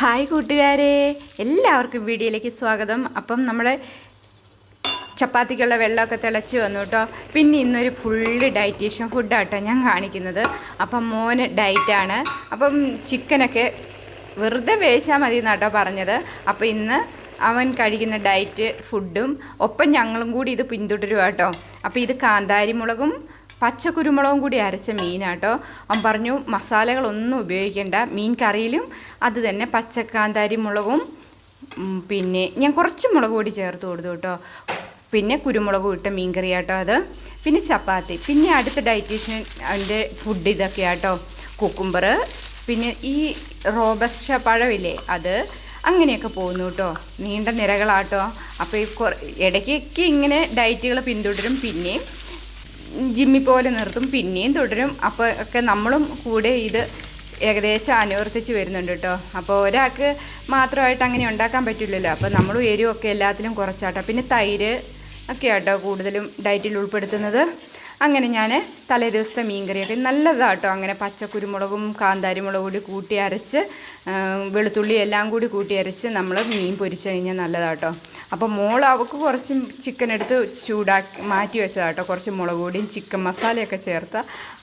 Hi കൂട്ടുകാരെ എല്ലാവർക്കും വീഡിയോയിലേക്ക് സ്വാഗതം. അപ്പം നമ്മുടെ ചപ്പാത്തിക്കുള്ള വെള്ളമൊക്കെ തിളച്ച് വന്നു കേട്ടോ. പിന്നെ ഇന്നൊരു ഫുള്ള് ഡയറ്റീഷ്യൻ ഫുഡാട്ടോ ഞാൻ കാണിക്കുന്നത്. അപ്പം മോന് ഡയറ്റാണ് അപ്പം ചിക്കനൊക്കെ വെറുതെ വേശാൽ മതി എന്നാട്ടോ പറഞ്ഞത്. അപ്പോൾ ഇന്ന് അവൻ കഴിക്കുന്ന ഡയറ്റ് ഫുഡും ഒപ്പം ഞങ്ങളും കൂടി ഇത് പിന്തുടരുക കേട്ടോ അപ്പം ഇത് കാന്താരി മുളകും പച്ചക്കുരുമുളകും കൂടി അരച്ച മീനാട്ടോ. അവൻ പറഞ്ഞു മസാലകളൊന്നും ഉപയോഗിക്കേണ്ട. മീൻ കറിയിലും അത് തന്നെ പച്ചക്കാന്താരി മുളകും പിന്നെ ഞാൻ കുറച്ച് മുളക് പൊടി ചേർത്ത് കൊടുത്തു കേട്ടോ. പിന്നെ കുരുമുളകും ഇട്ട മീൻ കറി ആട്ടോ അത്. പിന്നെ ചപ്പാത്തി. പിന്നെ അടുത്ത ഡയറ്റീഷ്യൻ അതിന്റെ ഫുഡ് ഇതൊക്കെയാട്ടോ. കുക്കുംബർ പിന്നെ ഈ റോബസ്റ്റ പഴമില്ലേ അത്. അങ്ങനെയൊക്കെ പോകുന്നു കേട്ടോ. നീണ്ട നിരകളാട്ടോ. അപ്പോൾ ഈ കുറ ഇടയ്ക്കൊക്കെ ഇങ്ങനെ ഡയറ്റുകൾ പിന്തുടരും. പിന്നെയും ജിമ്മിൽ പോലെ നിർത്തും പിന്നെയും തുടരും. അപ്പോൾ ഒക്കെ നമ്മളും കൂടെ ഇത് ഏകദേശം അനുവർത്തിച്ച് വരുന്നുണ്ട് കേട്ടോ. അപ്പോൾ ഒരാൾക്ക് മാത്രമായിട്ട് അങ്ങനെ ഉണ്ടാക്കാൻ പറ്റില്ലല്ലോ. അപ്പോൾ നമ്മൾ എരിവൊക്കെ എല്ലാത്തിലും കുറച്ചാട്ടോ. പിന്നെ തൈര് ഒക്കെയാട്ടോ കൂടുതലും ഡയറ്റിൽ ഉൾപ്പെടുത്തുന്നത്. അങ്ങനെ ഞാൻ തലേ ദിവസത്തെ മീൻകറിയൊക്കെ നല്ലതാട്ടോ. അങ്ങനെ പച്ചക്കുരുമുളകും കാന്താരി മുളകും കൂടി കൂട്ടി അരച്ച് വെളുത്തുള്ളി എല്ലാം കൂടി കൂട്ടി അരച്ച് നമ്മൾ മീൻ പൊരിച്ചു കഴിഞ്ഞാൽ നല്ലതാട്ടോ. അപ്പോൾ മോൾ അവൾക്ക് കുറച്ച് ചിക്കൻ എടുത്ത് ചൂടാക്കി മാറ്റി വെച്ചതാട്ടോ. കുറച്ച് മുളക് പൊടിയും ചിക്കൻ മസാലയൊക്കെ ചേർത്ത്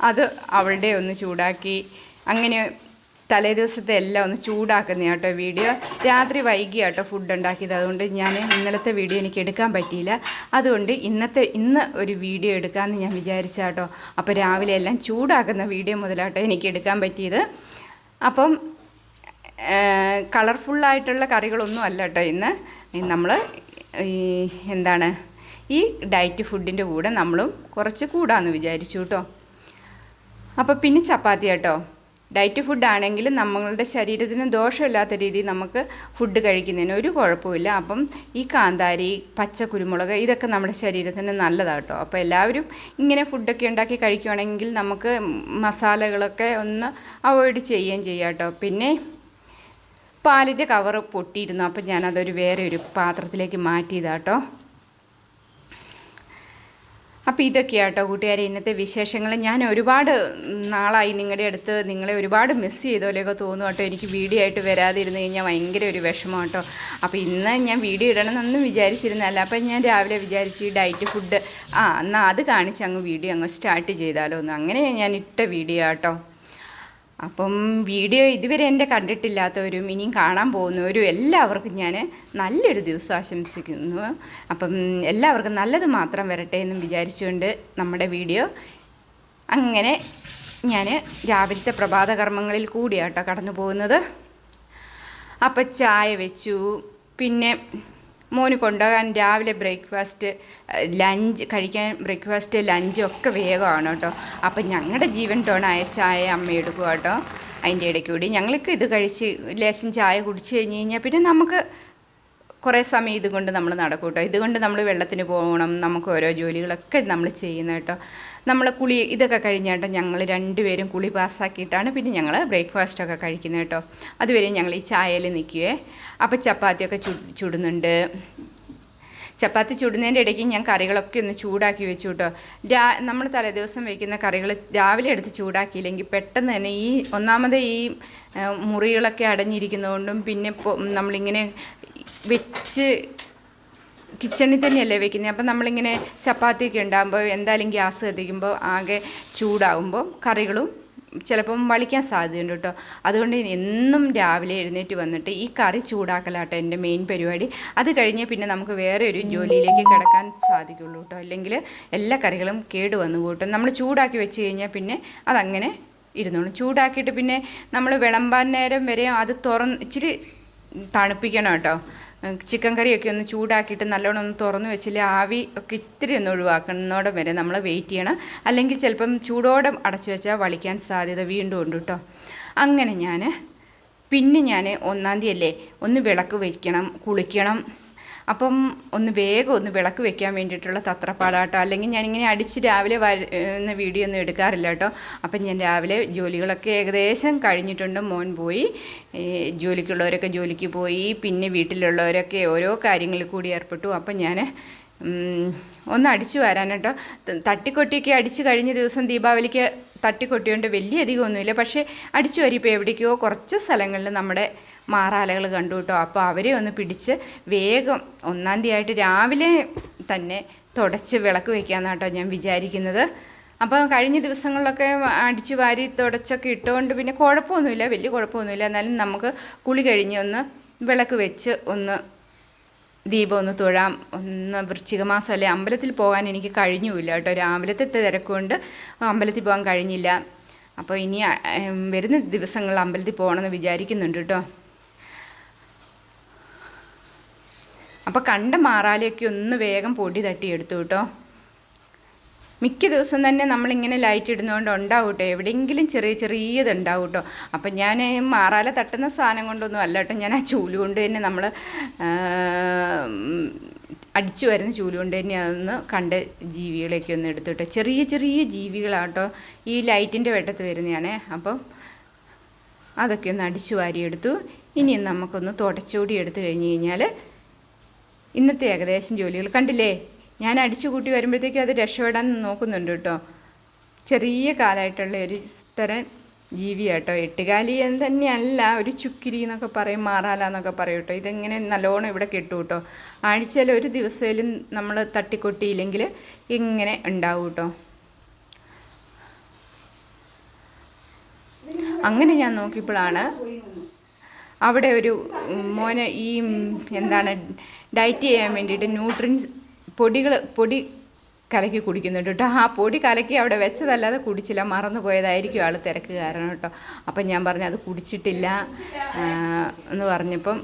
അത് അവളുടെ ഒന്ന് ചൂടാക്കി അങ്ങനെ തലേ ദിവസത്തെ എല്ലാം ഒന്ന് ചൂടാക്കുന്ന കേട്ടോ വീഡിയോ. രാത്രി വൈകി കേട്ടോ ഫുഡ് ഉണ്ടാക്കിയത്. അതുകൊണ്ട് ഞാൻ ഇന്നലത്തെ വീഡിയോ എനിക്ക് എടുക്കാൻ പറ്റിയില്ല. അതുകൊണ്ട് ഇന്നത്തെ ഇന്ന് ഒരു വീഡിയോ എടുക്കാമെന്ന് ഞാൻ വിചാരിച്ചാട്ടോ അപ്പോൾ രാവിലെ എല്ലാം ചൂടാക്കുന്ന വീഡിയോ മുതലാട്ടോ എനിക്ക് എടുക്കാൻ പറ്റിയത്. അപ്പം കളർഫുള്ളായിട്ടുള്ള കറികളൊന്നും അല്ല കേട്ടോ ഇന്ന്. നമ്മൾ ഈ എന്താണ് ഈ ഡയറ്റ് ഫുഡിന്റെ കൂടെ നമ്മളും കുറച്ച് കൂടാമെന്ന് വിചാരിച്ചു കേട്ടോ. അപ്പോൾ പിന്നെ ചപ്പാത്തി കേട്ടോ. ഡയറ്റ് ഫുഡ് ആണെങ്കിലും നമ്മളുടെ ശരീരത്തിന് ദോഷമില്ലാത്ത രീതിയിൽ നമുക്ക് ഫുഡ് കഴിക്കുന്നതിന് ഒരു കുഴപ്പമില്ല അപ്പം ഈ കാന്താരി പച്ച കുരുമുളക് ഇതൊക്കെ നമ്മുടെ ശരീരത്തിന് നല്ലതാട്ടോ. അപ്പോൾ എല്ലാവരും ഇങ്ങനെ ഫുഡൊക്കെ ഉണ്ടാക്കി കഴിക്കുകയാണെങ്കിൽ നമുക്ക് മസാലകളൊക്കെ ഒന്ന് അവോയ്ഡ് ചെയ്യുകയും ചെയ്യാം കേട്ടോ പിന്നെ പാലിന്റെ കവറ് പൊട്ടിയിരുന്നു. അപ്പം ഞാനതൊരു വേറെ ഒരു പാത്രത്തിലേക്ക് മാറ്റിയതാട്ടോ. അപ്പോൾ ഇതൊക്കെയാണ് കേട്ടോ കൂട്ടുകാരെ ഇന്നത്തെ വിശേഷങ്ങൾ ഞാൻ ഒരുപാട് നാളായി നിങ്ങളുടെ അടുത്ത് നിങ്ങളെ ഒരുപാട് മിസ് ചെയ്തോലെയൊക്കെ തോന്നും കേട്ടോ എനിക്ക് വീഡിയോ ആയിട്ട് വരാതിരുന്ന് കഴിഞ്ഞാൽ ഭയങ്കര ഒരു വിഷമം കേട്ടോ അപ്പോൾ ഇന്ന് ഞാൻ വീഡിയോ ഇടണമെന്നൊന്നും വിചാരിച്ചിരുന്നല്ല അപ്പം ഞാൻ രാവിലെ വിചാരിച്ചു ഈ ഡയറ്റ് ഫുഡ് ആ എന്നാൽ അത് കാണിച്ച് അങ്ങ് വീഡിയോ അങ്ങ് സ്റ്റാർട്ട് ചെയ്താലോ എന്ന് അങ്ങനെ ഞാൻ ഇട്ട വീഡിയോ കേട്ടോ അപ്പം വീഡിയോ ഇതുവരെ എന്റെ കണ്ടിട്ടില്ലാത്തവരും ഇനിയും കാണാൻ പോകുന്നവരും എല്ലാവർക്കും ഞാൻ നല്ലൊരു ദിവസം ആശംസിക്കുന്നു. അപ്പം എല്ലാവർക്കും നല്ലത് മാത്രം വരട്ടെ എന്നും വിചാരിച്ചുകൊണ്ട് നമ്മുടെ വീഡിയോ അങ്ങനെ ഞാൻ രാവിലത്തെ പ്രഭാത കർമ്മങ്ങളിൽ കൂടിയാട്ടോ കടന്നു പോകുന്നത് അപ്പം ചായ വെച്ചു. പിന്നെ മോന് കൊണ്ടുപോകാൻ രാവിലെ ബ്രേക്ക്ഫാസ്റ്റ് ലഞ്ച് കഴിക്കാൻ ബ്രേക്ക്ഫാസ്റ്റ് ലഞ്ച് ഒക്കെ വേഗമാണ് കേട്ടോ. അപ്പം ഞങ്ങളുടെ ജീവൻ ടോണായ ചായ അമ്മ എടുക്കുക കേട്ടോ. അതിന്റെ ഇടയ്ക്ക് കൂടി ഞങ്ങൾക്ക് ഇത് കഴിച്ച് ലേശം ചായ കുടിച്ച് കഴിഞ്ഞ് കഴിഞ്ഞാൽ പിന്നെ നമുക്ക് കുറേ സമയം ഇതുകൊണ്ട് നമ്മൾ നടക്കും കേട്ടോ ഇതുകൊണ്ട് നമ്മൾ വെള്ളത്തിന് പോകണം നമുക്ക് ഓരോ ജോലികളൊക്കെ നമ്മൾ ചെയ്യുന്നത് കേട്ടോ. നമ്മൾ കുളി ഇതൊക്കെ കഴിഞ്ഞാട്ടോ ഞങ്ങൾ രണ്ടുപേരും കുളി പാസ്സാക്കിയിട്ടാണ് പിന്നെ ഞങ്ങൾ ബ്രേക്ക്ഫാസ്റ്റൊക്കെ കഴിക്കുന്നത് കേട്ടോ. അതുവരെ ഞങ്ങൾ ഈ ചായയിൽ നിൽക്കുവേ. അപ്പോൾ ചപ്പാത്തിയൊക്കെ ചുടുന്നുണ്ട്. ചപ്പാത്തി ചുടുന്നതിന്റെ ഇടയ്ക്ക് ഞാൻ കറികളൊക്കെ ഒന്ന് ചൂടാക്കി വെച്ചു കേട്ടോ. രാ നമ്മൾ തലേദിവസം വയ്ക്കുന്ന കറികൾ രാവിലെ എടുത്ത് ചൂടാക്കിയില്ലെങ്കിൽ പെട്ടെന്ന് തന്നെ ഈ ഒന്നാമത് ഈ മുറികളൊക്കെ അടഞ്ഞിരിക്കുന്നതുകൊണ്ടും പിന്നെ നമ്മളിങ്ങനെ വെച്ച് കിച്ചണിൽ തന്നെയല്ലേ വെക്കുന്നത് അപ്പം നമ്മളിങ്ങനെ ചപ്പാത്തിയൊക്കെ ഉണ്ടാകുമ്പോൾ എന്തായാലും ഗ്യാസ് കത്തിക്കുമ്പോൾ ആകെ ചൂടാകുമ്പോൾ കറികളും ചിലപ്പം വളിക്കാൻ സാധ്യതയുണ്ട് കേട്ടോ. അതുകൊണ്ട് എന്നും രാവിലെ എഴുന്നേറ്റ് വന്നിട്ട് ഈ കറി ചൂടാക്കലാട്ടോ എന്റെ മെയിൻ പരിപാടി. അത് കഴിഞ്ഞ് പിന്നെ നമുക്ക് വേറെ ഒരു ജോലിയിലേക്ക് കിടക്കാൻ സാധിക്കുള്ളൂ കേട്ടോ. അല്ലെങ്കിൽ എല്ലാ കറികളും കേട് വന്നു കൂട്ടും. നമ്മൾ ചൂടാക്കി വെച്ച് കഴിഞ്ഞാൽ പിന്നെ അതങ്ങനെ ഇരുന്നോളും. ചൂടാക്കിയിട്ട് പിന്നെ നമ്മൾ വിളമ്പാൻ നേരം വരെ അത് തുറന്ന് ഇച്ചിരി തണുപ്പിക്കണം കേട്ടോ. ചിക്കൻ കറിയൊക്കെ ഒന്ന് ചൂടാക്കിയിട്ട് നല്ലോണം ഒന്ന് തുറന്ന് വെച്ചില്ലേ ആവി ഒക്കെ ഇത്തിരി ഒന്ന് ഒഴിവാക്കുന്നതോടെ വരെ നമ്മൾ വെയിറ്റ് ചെയ്യണം. അല്ലെങ്കിൽ ചിലപ്പം ചൂടോടെ അടച്ചു വെച്ചാൽ വളിക്കാൻ സാധ്യത വീണ്ടും ഉണ്ട് കേട്ടോ. അങ്ങനെ ഞാൻ പിന്നെ ഞാൻ ഒന്നാം തീയതി അല്ലേ ഒന്ന് വിളക്ക് വയ്ക്കണം കുളിക്കണം. അപ്പം ഒന്ന് വേഗം ഒന്ന് വിളക്ക് വെക്കാൻ വേണ്ടിയിട്ടുള്ള തത്രപ്പാടാട്ടോ. അല്ലെങ്കിൽ ഞാനിങ്ങനെ അടിച്ച് രാവിലെ വരുന്ന വീഡിയോ ഒന്നും എടുക്കാറില്ല കേട്ടോ. അപ്പം ഞാൻ രാവിലെ ജോലികളൊക്കെ ഏകദേശം കഴിഞ്ഞിട്ടുണ്ട്. മോൻ പോയി. ജോലിക്കുള്ളവരൊക്കെ ജോലിക്ക് പോയി. പിന്നെ വീട്ടിലുള്ളവരൊക്കെ ഓരോ കാര്യങ്ങളിൽ കൂടി ഏർപ്പെട്ടു. അപ്പം ഞാൻ ഒന്ന് അടിച്ചു വരാൻ കേട്ടോ. തട്ടിക്കൊട്ടിയൊക്കെ അടിച്ച് കഴിഞ്ഞ ദിവസം ദീപാവലിക്ക് തട്ടിക്കൊട്ടിയോണ്ട് വലിയ അധികം ഒന്നുമില്ല. പക്ഷേ അടിച്ചു വരിപ്പോൾ എവിടേക്കോ കുറച്ച് സ്ഥലങ്ങളിൽ നമ്മുടെ മാറാലകൾ കണ്ടു കേട്ടോ. അപ്പോൾ അവരെ ഒന്ന് പിടിച്ച് വേഗം ഒന്നാം തീയതി ആയിട്ട് രാവിലെ തന്നെ തുടച്ച് വിളക്ക് വയ്ക്കാമെന്നാണ് കേട്ടോ ഞാൻ വിചാരിക്കുന്നത്. അപ്പോൾ കഴിഞ്ഞ ദിവസങ്ങളിലൊക്കെ അടിച്ചു വാരി തുടച്ചൊക്കെ ഇട്ടുകൊണ്ട് പിന്നെ കുഴപ്പമൊന്നുമില്ല വലിയ കുഴപ്പമൊന്നുമില്ല. എന്നാലും നമുക്ക് കുളി കഴിഞ്ഞ് ഒന്ന് വിളക്ക് വെച്ച് ഒന്ന് ദീപം ഒന്ന് തൊഴാം. ഒന്ന് വൃശ്ചിക മാസം അല്ലെ അമ്പലത്തിൽ പോകാൻ എനിക്ക് കഴിഞ്ഞില്ല കേട്ടോ. രാവിലത്തെ തിരക്കുകൊണ്ട് അമ്പലത്തിൽ പോകാൻ കഴിഞ്ഞില്ല. അപ്പോൾ ഇനി വരുന്ന ദിവസങ്ങളിൽ അമ്പലത്തിൽ പോകണമെന്ന് വിചാരിക്കുന്നുണ്ട് കേട്ടോ. അപ്പോൾ കണ്ട മാറാലയൊക്കെ ഒന്ന് വേഗം പൊടി തട്ടി എടുത്തു കേട്ടോ. മിക്ക ദിവസം തന്നെ നമ്മളിങ്ങനെ ലൈറ്റ് ഇടുന്നതുകൊണ്ട് ഉണ്ടാവും കേട്ടോ. എവിടെയെങ്കിലും ചെറിയ ചെറിയത് ഉണ്ടാവും കേട്ടോ. അപ്പം ഞാൻ മാറാല തട്ടുന്ന സാധനം കൊണ്ടൊന്നും അല്ല കേട്ടോ. ഞാൻ ആ ചൂൽ കൊണ്ട് തന്നെ നമ്മൾ അടിച്ചു വരുന്ന ചൂൽ കൊണ്ട് തന്നെ അതൊന്ന് കണ്ട് ജീവികളെയൊക്കെ ഒന്ന് എടുത്തുട്ടോ ചെറിയ ചെറിയ ജീവികളാട്ടോ ഈ ലൈറ്റിന്റെ വെട്ടത്ത് വരുന്നതാണേ അപ്പം അതൊക്കെ ഒന്ന് അടിച്ചു വാരിയെടുത്തു ഇനി നമുക്കൊന്ന് തുടച്ചോടി എടുത്തു കഴിഞ്ഞ് കഴിഞ്ഞാൽ ഇന്നത്തെ ഏകദേശം ജോലികൾ. കണ്ടില്ലേ? ഞാൻ അടിച്ചു കൂട്ടി വരുമ്പോഴത്തേക്കും അത് രക്ഷപ്പെടാൻ നോക്കുന്നുണ്ട് കേട്ടോ. ചെറിയ കാലമായിട്ടുള്ള ഒരു തരം ജീവിയാട്ടോ എട്ടുകാലി എന്ന് തന്നെയല്ല ഒരു ചുക്കിരി എന്നൊക്കെ പറയും മാറാല എന്നൊക്കെ പറയും കേട്ടോ. ഇതെങ്ങനെ നല്ലോണം ഇവിടെ കിട്ടും കേട്ടോ. ആഴ്ചയിൽ ഒരു ദിവസത്തിലും നമ്മൾ തട്ടിക്കൊട്ടിയില്ലെങ്കിൽ ഇങ്ങനെ ഉണ്ടാവും കേട്ടോ. അങ്ങനെ ഞാൻ നോക്കിയപ്പോഴാണ് അവിടെ ഒരു മോനെ ഈ എന്താണ് ഡയറ്റ് ചെയ്യാൻ വേണ്ടിയിട്ട് ന്യൂട്രിൻസ് പൊടികൾ പൊടി കലക്കി കുടിക്കുന്നുണ്ട് കേട്ടോ. ആ പൊടി കലക്കി അവിടെ വെച്ചതല്ലാതെ കുടിച്ചില്ല. മറന്നു പോയതായിരിക്കും ആൾ തിരക്ക് കാരണം കേട്ടോ. അപ്പം ഞാൻ പറഞ്ഞു അത് കുടിച്ചിട്ടില്ല. എന്ന് പറഞ്ഞപ്പം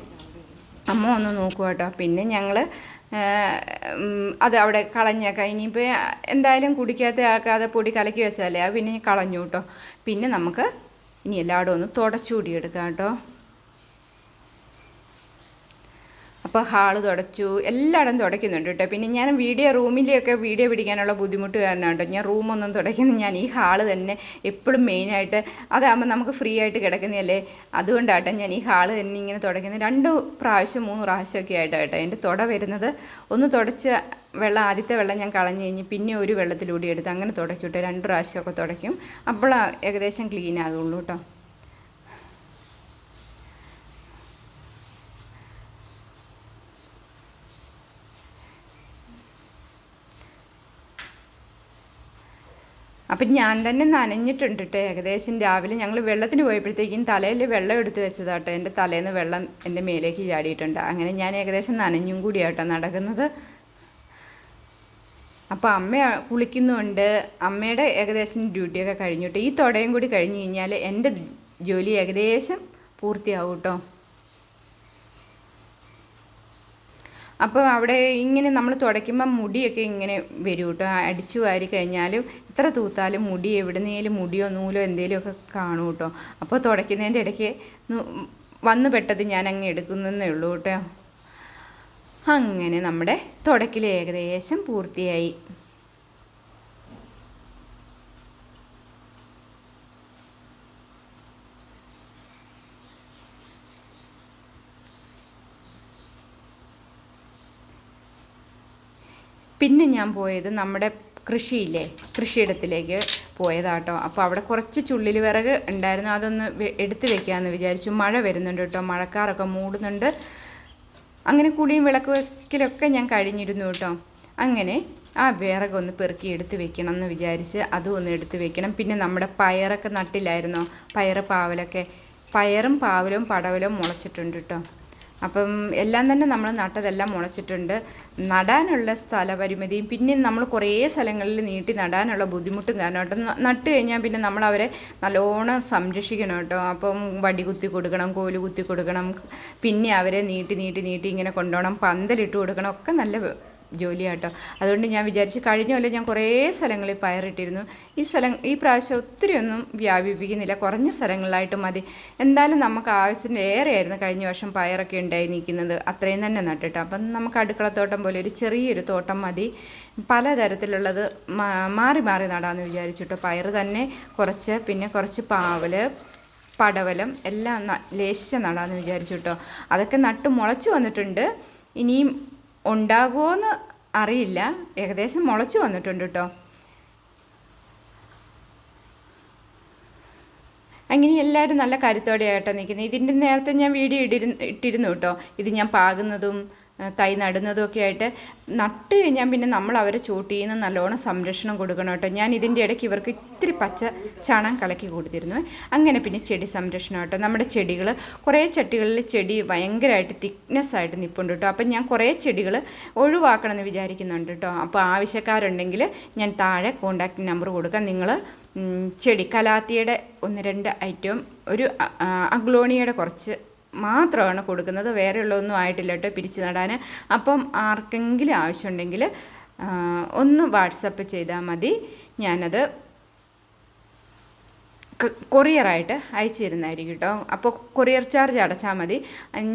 അമ്മ ഒന്ന് നോക്കുക കേട്ടോ. പിന്നെ ഞങ്ങൾ അത് അവിടെ കളഞ്ഞേക്കാം. ഇനിയിപ്പോൾ എന്തായാലും കുടിക്കാത്ത ആൾക്കാതെ പൊടി കലക്കി വെച്ചാലേ അത് പിന്നെ കളഞ്ഞു കേട്ടോ. പിന്നെ നമുക്ക് ഇനി എല്ലായിടും ഒന്ന് തുടച്ചുകൂടി എടുക്കാം കേട്ടോ. അപ്പോൾ ഹാൾ തുടച്ചു എല്ലായിടം തുടയ്ക്കുന്നുണ്ട് കേട്ടോ പിന്നെ ഞാൻ വീഡിയോ റൂമിലെയൊക്കെ വീഡിയോ പിടിക്കാനുള്ള ബുദ്ധിമുട്ട് കാരണം കേട്ടോ ഞാൻ റൂമൊന്നും തുടയ്ക്കുന്നു ഞാൻ ഈ ഹാൾ തന്നെ എപ്പോഴും മെയിനായിട്ട് അതാകുമ്പോൾ നമുക്ക് ഫ്രീ ആയിട്ട് കിടക്കുന്നതല്ലേ? അതുകൊണ്ടാട്ടോ ഞാൻ ഈ ഹാൾ തന്നെ ഇങ്ങനെ തുടയ്ക്കുന്നത്. രണ്ട് പ്രാവശ്യം മൂന്ന് പ്രാവശ്യമൊക്കെ ആയിട്ട് കേട്ടോ എന്റെ തുട വരുന്നത്. ഒന്ന് തുടച്ച് വെള്ളം ആദ്യത്തെ വെള്ളം ഞാൻ കളഞ്ഞു കഴിഞ്ഞ് പിന്നെ ഒരു വെള്ളത്തിലൂടെ എടുത്ത് അങ്ങനെ തുടയ്ക്കും കേട്ടോ രണ്ട് പ്രാവശ്യമൊക്കെ തുടയ്ക്കും. അപ്പോൾ ഏകദേശം ക്ലീൻ ആകുള്ളൂ കേട്ടോ അപ്പം ഞാൻ തന്നെ നനഞ്ഞിട്ടുണ്ട് കേട്ടോ ഏകദേശം രാവിലെ ഞങ്ങൾ വെള്ളത്തിന് പോയപ്പോഴത്തേക്കും തലയിൽ വെള്ളം എടുത്തു വെച്ചതാട്ടോ. എന്റെ തലേന്ന് വെള്ളം എന്റെ മേലേക്ക് ചാടിയിട്ടുണ്ട്. അങ്ങനെ ഞാൻ ഏകദേശം നനഞ്ഞും കൂടിയാട്ടോ നടക്കുന്നത്. അപ്പോൾ അമ്മ കുളിക്കുന്നുണ്ട്. അമ്മയുടെ ഏകദേശം ഡ്യൂട്ടിയൊക്കെ കഴിഞ്ഞിട്ട് ഈ തുടയും കൂടി കഴിഞ്ഞ് കഴിഞ്ഞാൽ എന്റെ ജോലി ഏകദേശം പൂർത്തിയാവും കേട്ടോ അപ്പോൾ അവിടെ ഇങ്ങനെ നമ്മൾ തുടയ്ക്കുമ്പോൾ മുടിയൊക്കെ ഇങ്ങനെ വരും കേട്ടോ അടിച്ചു വാരി കഴിഞ്ഞാലും എത്ര തൂത്താലും മുടി എവിടുന്നേലും മുടിയോ നൂലോ എന്തേലുമൊക്കെ കാണും കേട്ടോ അപ്പോൾ തുടയ്ക്കുന്നതിന്റെ ഇടയ്ക്ക് വന്നു പെട്ടത് ഞാൻ അങ്ങ് എടുക്കുന്നേ ഉള്ളൂ കേട്ടോ അങ്ങനെ നമ്മുടെ തുടക്കിൽ ഏകദേശം പൂർത്തിയായി. പിന്നെ ഞാൻ പോയത് നമ്മുടെ കൃഷിയില്ലേ കൃഷിയിടത്തിലേക്ക് പോയതാട്ടോ. അപ്പോൾ അവിടെ കുറച്ച് ചുള്ളിൽ വിറക് ഉണ്ടായിരുന്നു. അതൊന്ന് എടുത്തു വെക്കാമെന്ന് വിചാരിച്ചു. മഴ വരുന്നുണ്ട് കേട്ടോ. മഴക്കാറൊക്കെ മൂടുന്നുണ്ട്. അങ്ങനെ കുളിയും വിളക്ക് വെക്കലൊക്കെ ഞാൻ കഴിഞ്ഞിരുന്നു കേട്ടോ. അങ്ങനെ ആ വിറകൊന്ന് പെറുക്കി എടുത്ത് വെക്കണം എന്ന് വിചാരിച്ച് അതും ഒന്ന് എടുത്ത് വെക്കണം. പിന്നെ നമ്മുടെ പയറൊക്കെ നട്ടില്ലായിരുന്നോ? പയറ് പാവലൊക്കെ. പയറും പാവലും പടവലും മുളച്ചിട്ടുണ്ട് കേട്ടോ. അപ്പം എല്ലാം തന്നെ നമ്മൾ നട്ടതെല്ലാം മുളച്ചിട്ടുണ്ട്. നടാനുള്ള സ്ഥലപരിമിതിയും പിന്നെ നമ്മൾ കുറേ സ്ഥലങ്ങളിൽ നീട്ടി നടാനുള്ള ബുദ്ധിമുട്ടും കാരണം കേട്ടോ നട്ട് കഴിഞ്ഞാൽ പിന്നെ നമ്മൾ അവരെ നല്ലോണം സംരക്ഷിക്കണം കേട്ടോ. അപ്പം വടി കുത്തി കൊടുക്കണം കോൽ കുത്തി കൊടുക്കണം പിന്നെ അവരെ നീട്ടി നീട്ടി നീട്ടി ഇങ്ങനെ കൊണ്ടുപോകണം പന്തലിട്ട് കൊടുക്കണം ഒക്കെ നല്ല ജോലിയാട്ടോ. അതുകൊണ്ട് ഞാൻ വിചാരിച്ചു കഴിഞ്ഞ കൊല്ലം ഞാൻ കുറേ സ്ഥലങ്ങളിൽ പയറിട്ടിരുന്നു. ഈ സ്ഥലം ഈ പ്രാവശ്യം ഒത്തിരി ഒന്നും വ്യാപിപ്പിക്കുന്നില്ല. കുറഞ്ഞ സ്ഥലങ്ങളിലായിട്ട് മതി. എന്തായാലും നമുക്ക് ആവശ്യത്തിന് ഏറെയായിരുന്നു കഴിഞ്ഞ വർഷം പയറൊക്കെ ഉണ്ടായി നിൽക്കുന്നത്. അത്രയും തന്നെ നട്ടിട്ട്. അപ്പം നമുക്ക് അടുക്കളത്തോട്ടം പോലെ ഒരു ചെറിയൊരു തോട്ടം മതി. പലതരത്തിലുള്ളത് മാറി മാറി നടാമെന്ന് വിചാരിച്ചിട്ടോ. പയർ തന്നെ കുറച്ച് പിന്നെ കുറച്ച് പാവൽ പടവലം എല്ലാം ലേശം നടാമെന്ന് വിചാരിച്ചു കേട്ടോ അതൊക്കെ നട്ട് മുളച്ചു വന്നിട്ടുണ്ട്. ഇനിയും ഉണ്ടാകുമോയെന്ന് അറിയില്ല. ഏകദേശം മുളച്ചു വന്നിട്ടുണ്ട് കേട്ടോ അങ്ങനെ എല്ലാവരും നല്ല കരുത്തോടെയായിട്ടോ നിൽക്കുന്നത് ഇതിന്റെ നേരത്തെ ഞാൻ വീഡിയോ ഇട്ടിരുന്നു ഇട്ടിരുന്നു കേട്ടോ ഇത് ഞാൻ പാകുന്നതും തൈ നടുന്നതും ഒക്കെ ആയിട്ട് നട്ട് കഴിഞ്ഞാൽ പിന്നെ നമ്മൾ അവരെ ചൂട്ടിൽ നിന്ന് നല്ലോണം സംരക്ഷണം കൊടുക്കണം കേട്ടോ. ഞാൻ ഇതിന്റെ ഇടയ്ക്ക് ഇവർക്ക് ഇത്തിരി പച്ച ചാണകം കലക്കി കൊടുത്തിരുന്നു. അങ്ങനെ പിന്നെ ചെടി സംരക്ഷണം കേട്ടോ. നമ്മുടെ ചെടികൾ കുറേ ചട്ടികളിൽ ചെടി ഭയങ്കരമായിട്ട് തിക്നെസ് ആയിട്ട് നിൽപ്പുണ്ട് കേട്ടോ. അപ്പം ഞാൻ കുറേ ചെടികൾ ഒഴിവാക്കണമെന്ന് വിചാരിക്കുന്നുണ്ട് കേട്ടോ. അപ്പോൾ ആവശ്യക്കാരുണ്ടെങ്കിൽ ഞാൻ താഴെ കോണ്ടാക്ട് നമ്പർ കൊടുക്കാം. നിങ്ങൾ ചെടി കലാത്തിയുടെ ഒന്ന് രണ്ട് ഐറ്റവും ഒരു അഗ്ലോണിയുടെ കുറച്ച് മാത്രമാണ് കൊടുക്കുന്നത്. വേറെയുള്ളതൊന്നും ആയിട്ടില്ല കേട്ടോ പിരിച്ചു നടാൻ അപ്പം ആർക്കെങ്കിലും ആവശ്യമുണ്ടെങ്കിൽ ഒന്ന് വാട്സപ്പ് ചെയ്താൽ മതി. ഞാനത് കൊറിയറായിട്ട് അയച്ചു തരുന്നതായിരിക്കും കേട്ടോ. അപ്പോൾ കൊറിയർ ചാർജ് അടച്ചാൽ മതി.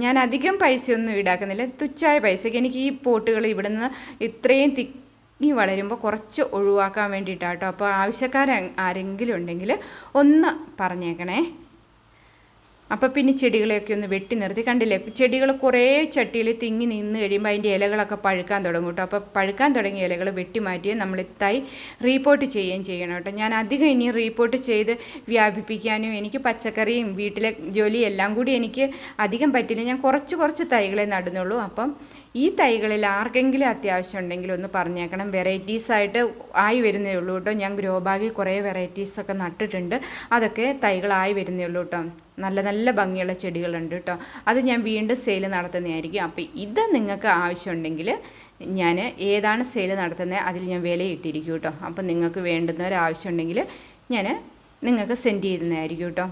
ഞാൻ അധികം പൈസയൊന്നും ഈടാക്കുന്നില്ല. തുച്ഛായ പൈസയ്ക്ക് എനിക്ക് ഈ പോട്ടുകൾ ഇവിടെ നിന്ന് ഇത്രയും തിങ്ങി വളരുമ്പോൾ കുറച്ച് ഒഴിവാക്കാൻ വേണ്ടിയിട്ടാണ് കേട്ടോ അപ്പോൾ ആവശ്യക്കാർ ആരെങ്കിലും ഉണ്ടെങ്കിൽ ഒന്ന് പറഞ്ഞേക്കണേ. അപ്പോൾ പിന്നെ ചെടികളെയൊക്കെ ഒന്ന് വെട്ടി നിർത്തി. കണ്ടില്ലേ? ചെടികൾ കുറേ ചട്ടിയിൽ തിങ്ങി നിന്ന് കഴിയുമ്പോൾ അതിന്റെ ഇലകളൊക്കെ പഴുക്കാൻ തുടങ്ങും കേട്ടോ. അപ്പോൾ പഴുക്കാൻ തുടങ്ങിയ ഇലകൾ വെട്ടി മാറ്റി നമ്മൾ തൈ റീപോർട്ട് ചെയ്യുകയും ചെയ്യണം കേട്ടോ. ഞാൻ അധികം ഇനി റീപോർട്ട് ചെയ്ത് വ്യാപിപ്പിക്കാനും എനിക്ക് പച്ചക്കറിയും വീട്ടിലെ ജോലിയും എല്ലാം കൂടി എനിക്ക് അധികം പറ്റില്ല. ഞാൻ കുറച്ച് കുറച്ച് തൈകളെ നടുന്നുള്ളൂ. അപ്പം ഈ തൈകളിൽ ആർക്കെങ്കിലും അത്യാവശ്യം ഉണ്ടെങ്കിൽ ഒന്ന് പറഞ്ഞേക്കണം. വെറൈറ്റീസ് ആയിട്ട് ആയി വരുന്നേ ഉള്ളൂ കേട്ടോ. ഞാൻ ഗ്രോ ബാഗിൽ കുറേ വെറൈറ്റീസൊക്കെ നട്ടിട്ടുണ്ട്. അതൊക്കെ തൈകളായി വരുന്നേ ഉള്ളൂ കേട്ടോ. നല്ല നല്ല ഭംഗിയുള്ള ചെടികളുണ്ട് കേട്ടോ. അത് ഞാൻ വീണ്ടും സെയിൽ നടത്തുന്നതായിരിക്കും. അപ്പോൾ ഇത് നിങ്ങൾക്ക് ആവശ്യമുണ്ടെങ്കിൽ ഞാൻ ഏതാണ് സെയിൽ നടത്തുന്നത് അതിൽ ഞാൻ വില ഇട്ടിരിക്കും കേട്ടോ. അപ്പോൾ നിങ്ങൾക്ക് വേണ്ടുന്നവരാവശ്യമുണ്ടെങ്കിൽ ഞാൻ നിങ്ങൾക്ക് സെൻഡ് ചെയ്യുന്നതായിരിക്കും കേട്ടോ.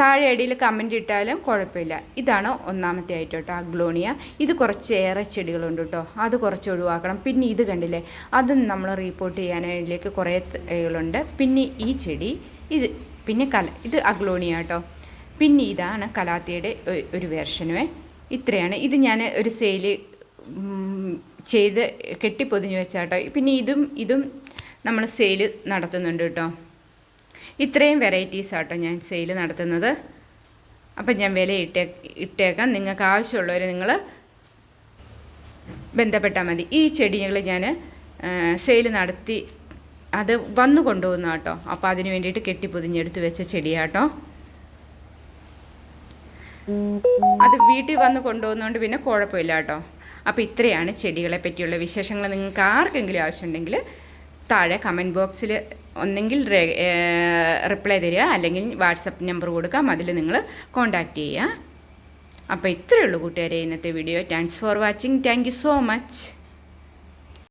താഴെ അടിയിൽ കമന്റ് ഇട്ടാലും കുഴപ്പമില്ല. ഇതാണ് ഒന്നാമത്തെ ആയിട്ട് കേട്ടോ അഗ്ലോണിയ. ഇത് കുറച്ചേറെ ചെടികളുണ്ട് കേട്ടോ അത് കുറച്ച് ഒഴിവാക്കണം. പിന്നെ ഇത് കണ്ടില്ലേ? അതും നമ്മൾ റീപ്പോർട്ട് ചെയ്യാനായിട്ട് കുറേ തൈകളുണ്ട് പിന്നെ ഈ ചെടി ഇത് പിന്നെ കല ഇത് അഗ്ലോണിയ കേട്ടോ പിന്നെ ഇതാണ് കലാത്തിയുടെ ഒരു വേർഷനുവേ ഇത്രയാണ്. ഇത് ഞാൻ ഒരു സെയിൽ ചെയ്ത് കെട്ടിപ്പൊതിഞ്ഞ് വെച്ചാട്ടോ. പിന്നെ ഇതും ഇതും നമ്മൾ സെയിൽ നടത്തുന്നുണ്ട് കേട്ടോ ഇത്രയും വെറൈറ്റീസ് ആട്ടോ ഞാൻ സെയിൽ നടത്തുന്നത്. അപ്പം ഞാൻ വില ഇട്ടേ ഇട്ടേക്കാം. നിങ്ങൾക്ക് ആവശ്യമുള്ളവർ നിങ്ങൾ ബന്ധപ്പെട്ടാൽ മതി. ഈ ചെടികൾ ഞാൻ സെയിൽ നടത്തി അത് വന്നു കൊണ്ടുപോകുന്ന കേട്ടോ അപ്പോൾ അതിന് വേണ്ടിയിട്ട് കെട്ടിപ്പൊതിഞ്ഞെടുത്ത് വെച്ച ചെടിയാട്ടോ. അത് വീട്ടിൽ വന്ന് കൊണ്ടുപോകുന്നതുകൊണ്ട് പിന്നെ കുഴപ്പമില്ല കേട്ടോ അപ്പോൾ ഇത്രയാണ് ചെടികളെ പറ്റിയുള്ള വിശേഷങ്ങൾ നിങ്ങൾക്ക് ആർക്കെങ്കിലും ആവശ്യമുണ്ടെങ്കിൽ താഴെ കമന്റ് ബോക്സിൽ ഒന്നെങ്കിൽ റിപ്ലൈ തരിക അല്ലെങ്കിൽ വാട്സപ്പ് നമ്പർ കൊടുക്കാം അതിൽ നിങ്ങൾ കോൺടാക്റ്റ് ചെയ്യുക. അപ്പോൾ ഇത്രയേ ഉള്ളൂ കൂട്ടുകാരെ ഇന്നത്തെ video thanks for watching thank so much